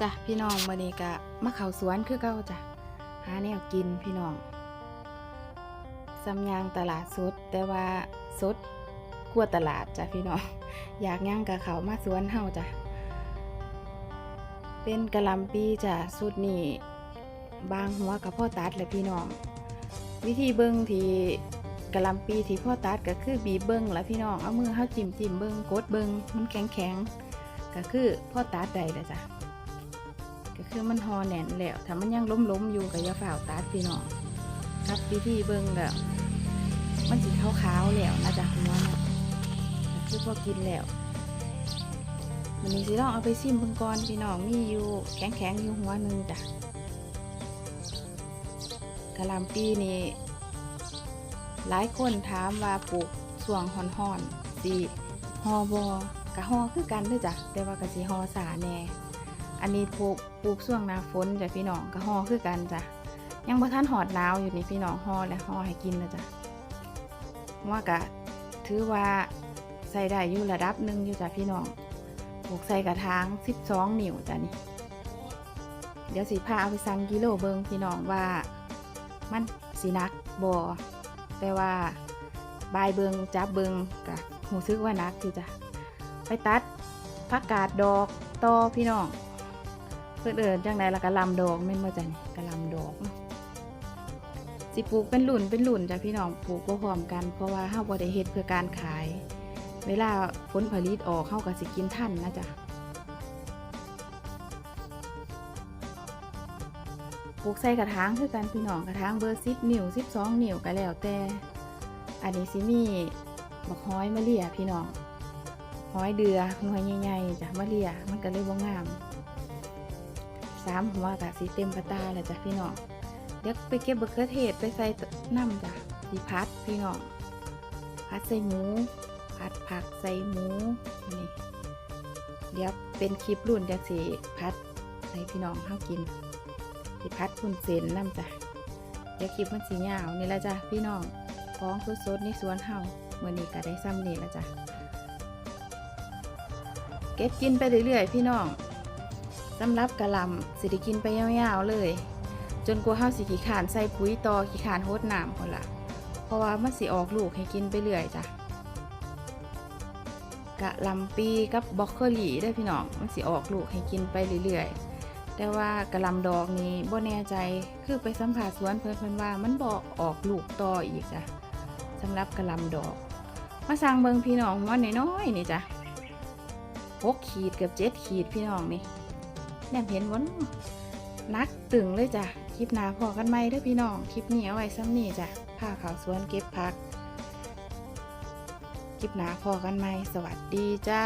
จ้ะพี่น้องมื้อนี้ก็มาเขาสวนคือเก่าจ้ะหาแนวกินพี่น้องสำยางตลาดสดแต่ว่าสดกว่าตลาดจ้ะพี่น้องอยากย่างกับเขามาสวนเฮาจ้ะเป็นกะลำปีจ้ะสุดนี่บางหัวกับพ่อตัดเลยพี่น้อง วิธีเบิ้งที่กะลำปีที่พ่อตัดก็คือบีเบิ้งและพี่น้องเอามือเฮาจิ้มจิ้มเบิ้งกดเบิ้งมันแข็งแข็งก็คือพ่อตัดได้เลยจ้ะ ก็คือมันหอแน่นแล้วถ้ามันยังล้มล้มๆอยู่ก็อย่าฝ่าวตัดพี่น้องครับวิธีเบิ่งแล้วมันสีขาวๆแล้วนะจ๊ะหัวนะคือพอกินแล้วมันนี้สิลองเอาไปซิมเบิ่งก่อนพี่น้องมีอยู่แข็งๆอยู่หัวหนึ่งจ้ะกะหล่ำปีนี่หลายคนถามว่าปลูกส่วงห่อนๆสีฮอบอกะฮอคือกันด้อจ้ะแต่ว่ากะสิฮอสาแน่ อันนี้ปลูกปลูกช่วงหน้าฝนจ้ะพี่น้องก็ห่อคือกันจ้ะยังบ่ทันหอดหนาวอยู่นี่พี่น้องห่อและห่อให้กินนะจ้ะว่ากะถือว่าใส่ได้อยู่ระดับหนึ่งอยู่จ้ะพี่น้องปลูกใส่กระถาง12นิ้วจ้ะนี่เดี๋ยวสิพาเอาไปสั่งกิโลเบิงพี่น้องว่า มันสีนักบ่แต่ว่าบายเบิงจับเบิงกะหูซึกว่านักอยู่จ้ะไปตัดผักกาดดอกต่อพี่น้อง เพื่นเอินจังใดละกะลำดอกแม่นบ่จ้ะนี่กะลำดอกสิปลูกเป็นหลุนเป็นหลุนจ้ะพี่น้องปลูกบ่พร้อมกัน เพราะว่าเฮาบ่ได้เฮ็ดเพื่อการขาย เวลาผลผลิตออกเฮาก็สิกินทันนะจ๊ะปลูกใส่กระถางคือกันพี่น้องกระถางเบอร์10นิ้ว12นิ้วก็แล้วแต่ อันนี้สิมีบักฮ้อยมะเลี่ยพี่น้องฮ้อยเดือหน่วยใหญ่ๆจ้ะมะเลี่ยมันก็เลยบ่งาม สามหัวกะสีเต็มกระตาเลยจ้ะพี่น้องเดี๋ยวไปเก็บเบะเขือเทศไปใส่น้ำจ้ะสีพัดพี่น้องพัดใส่หมูพัดผักใส่หมูนี่เดี๋ยวเป็นคลิปรุ่นเดี๋ยวสีพัดใส่พี่น้องเข้ากินสีพัดคุณเซนน้ำจ้ะเดี๋ยวคลิปมันสียาวนี่ละจ้ะพี่น้องของสดๆในสวนเฮาเมื่อนี้ก็ได้ซ้ำนี่ละจ้ะเก็บกินไปเรื่อยๆพี่น้อง สำหรับกะหล่ำสิได้กินไปยาวๆเลย จนกว่าเฮาสิขี้ขานใส่ปุ๋ยต่อขี้ขานโฮดน้ำคนละเพราะว่ามันสิออกลูกให้กินไปเรื่อยจ้ะกะลำปีกับบล็อกโคลี่ได้พี่น้องมันสิออกลูกให้กินไปเรื่อยๆ แต่ว่ากะลำดอกนี้บ่แน่ใจคือไปสัมผัสสวนเพิ่นเพิ่นว่ามันบ่ออกลูกต่ออีกจ้ะสำหรับกะลำดอก มาสั่งเบิงพี่น้องว่าน้อยๆนี่จ้ะหกขีดเกือบเจ็ดขีดพี่น้องนี่ แนมเห็นวันนักตึงเลยจ้ะ คลิปหนาพอกันไหมเด้อพี่น้อง คลิปนี้เอาไว้ซ้ำนี่จ้ะผ้าขาวสวนเก็บพัก คลิปหนาพอกันไหมสวัสดีจ้า